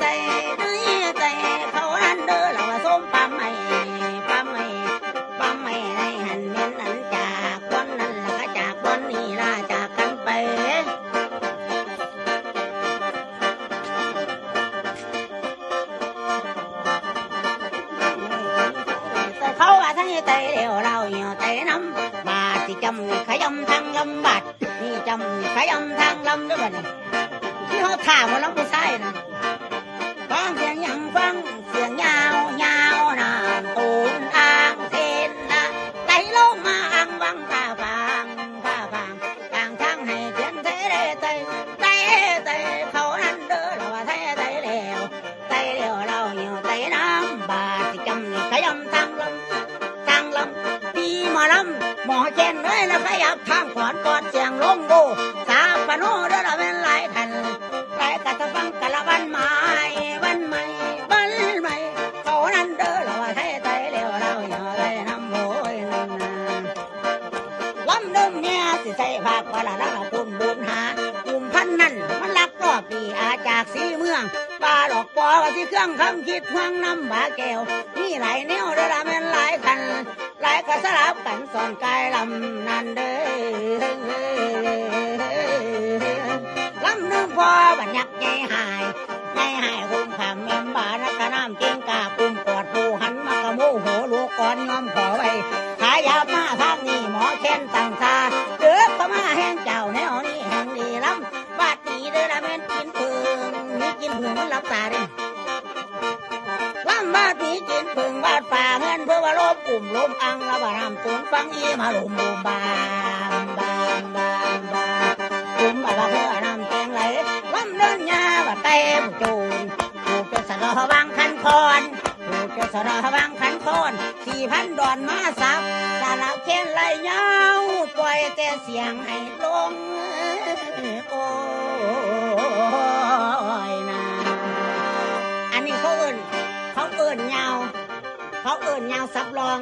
ใจใจเขานั่นเด้อเราสมปั๊มไม่ปั๊มไม่ปั๊มไม่ในหันเมียนนั้นจากวันนั้นละก็จากวันนี้ละจากกันไปเขาว่าทั้งใจเดียวเราเหี่ยวใจน้ำบาดที่จำขยำทางลำบัดนี่จำขยำทางลำด้วยบ่นี่ที่เขาถามว่าลำผู้ชายนะ ราเหี่ยวไตน้ำบาดสิจำนี่ขยำทางลำทางลำปีหมอลำหมอเจนเลยแล้วขยับทางขวานก่อนเสียงลง ว่าสิเครื่องคำคิดทวงน้ำบาแก้วนี่หลายแนวเด้อละแม่นหลายคัน หลายกระสลับกันสอนกายลำนันเด้อลำหนึงพอบัญญักใหญ่หายใหญ่หายคุมขามเมียมบา อว่าลบกลุ่มลมอังละบารามตุนฟังอีมาลุมบุมบามบามบามบามกุมบาบาเพื่อนำแตงไหลลำเดินยาบาเต็มจูนผูกจะสะดอวังคันคอนผูกจะสะดอวังคันคอนสี่พันดอนมาสับสาระเค้นไหลยาปล่อยแต่เสียงให้ลงโอ้ยนะอันนี้เขาเอิ้นเขาเอิ้นยาว เขาเอิ้นยาวซับรอง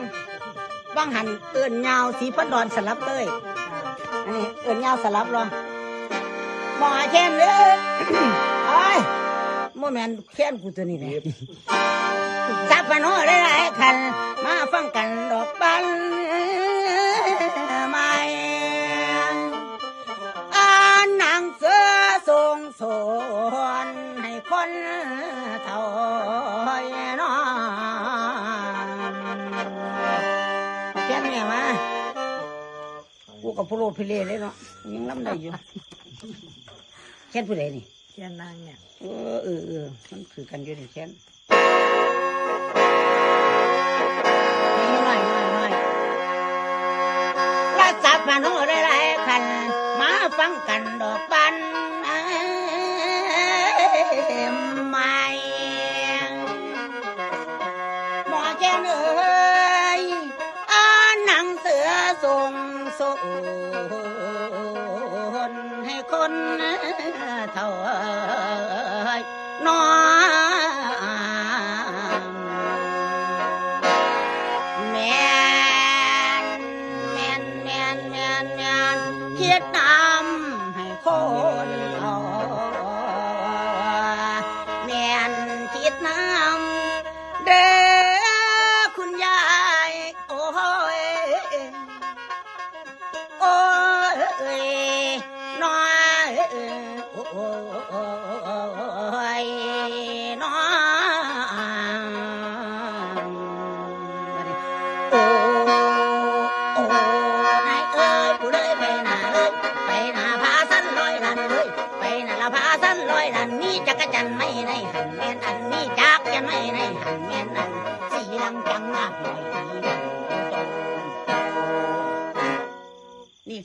ว่างหันเอิ้นยาวสีพันดอนสลับเลยอันนี้เอิ้นยาวสลับรองหมอแค้นเลยไอ้ยโมแมนแค้นกูตัวนี้เลยซับพนอได้หลายคันมาฟังกันดอกบัน กูกับผู้โลดพิเลเลยเนาะยังล้ำได้อยู่แค่นผู้ใดนี่เขียนนางเนี่ยเออเออเออมันคือกันอยู่นี่แค่นน้อยน้อยน้อยรักจับมาโน่ได้หลายคัน มาฟังกันดอกบันใหม่ห งสนให้คนเท่าน้องแม่ ยน้อยโอ้โอ้นายเอ้ยผู้เลยไปหนาเอ้ยไปหนาพาสันลอยลันเลยไปหนาละพาสันลอยลันมีจักรจันไม่ในหันแม่นอันมีจักจันไม่ในหันแม่นอันสีลังจังมากหน่อยดีดังโตนี่